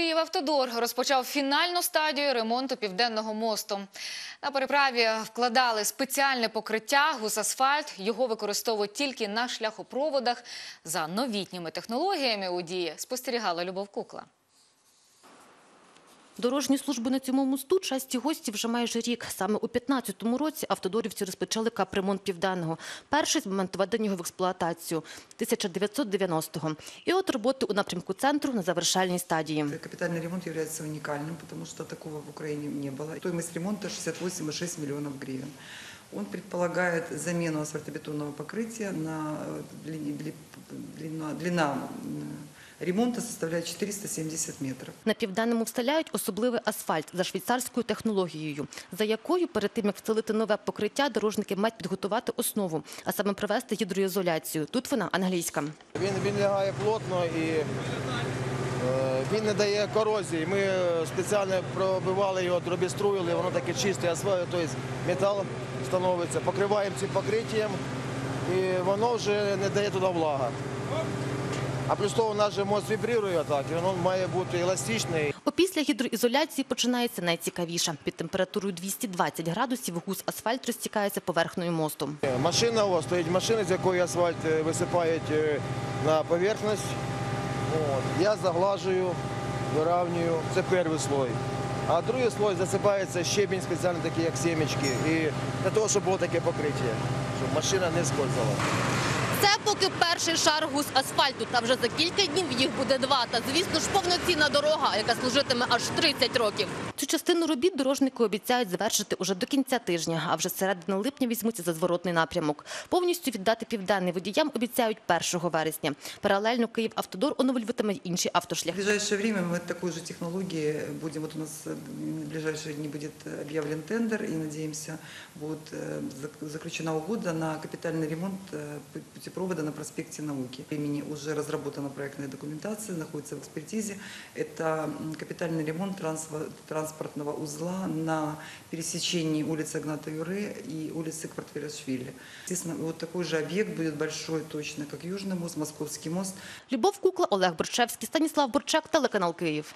«Київавтодор» розпочав фінальну стадію ремонту південного мосту. На переправі вкладали спеціальне покриття гусасфальт. Його використовують тільки на шляхопроводах. За новітніми технологіями у дії спостерігала Любов Кукла. Дорожні служби на цьому мосту часті гості вже майже рік. Саме у 15-му році автодорівці розпочали капремонт південного. Перший з моменту введення його в експлуатацію 1990-го. І от роботи у напрямку центру на завершальній стадії. Капитальный ремонт является уникальным, потому что такого в Украине не было. Стоимость ремонта 68,6 миллионов гривен. Он предполагает замену асфальтобетонного покрытия на э, длине- дли- длина, длина м, ремонта составляет 470 метров. На південному вставляють особливий асфальт за швейцарською технологією, за якою перед тим, як встелити нове покриття, дорожники мають підготувати основу, а саме провести гідроізоляцію. Тут вона англійська. Він, він лягає плотно і е, він не дає корозії. Ми е, спеціально пробивали його, дробіструїли, воно таке чисте асфальт, тобто метал становиться, покриваємо цим покриттям і воно вже не дає туди влага. А плюс того, у нас же мост вібрірує так, і воно має бути еластичний. Опісля гідроізоляції починається найцікавіше. Під температурою 220 градусів гус асфальт розтікається поверхнею мосту. Машина о, стоїть машина, з якої асфальт е, висипають е, на поверхність. От. Я заглажую, виравнюю. Це перший слой. А другий слой засипається щебінь спеціально такий, як сімечки. І для того, щоб було таке покриття, щоб машина не скользила. Це поки перший шар гус асфальту. Та вже за кілька днів їх буде два. Та звісно ж повноцінна дорога, яка служитиме аж 30 років. Цю частину робіт дорожники обіцяють завершити уже до кінця тижня, а вже з середини липня візьмуться за зворотний напрямок. Повністю віддати південний водіям обіцяють 1 вересня. Паралельно Київавтодор оновлюватиме й інші В автошляхи. ближайшее время мы такой же технологии будем, вот у нас э, в ближайшие дни будет э, объявлен тендер и, надеемся, будет э, зак- заключена угода на капитальный ремонт э, пу- путепровода на проспекте Науки. Времени уже разработана проектная документация, находится в экспертизе. Это м, капитальный ремонт трансва- транспортного узла на пересечении улицы Агната Юре и улицы Квартирашвили. Естественно, вот такой же объект будет большой точно, как Южный мост, Московский мост. Любов Кукла, Олег Борчевський, Станіслав Борчак, телеканал Київ.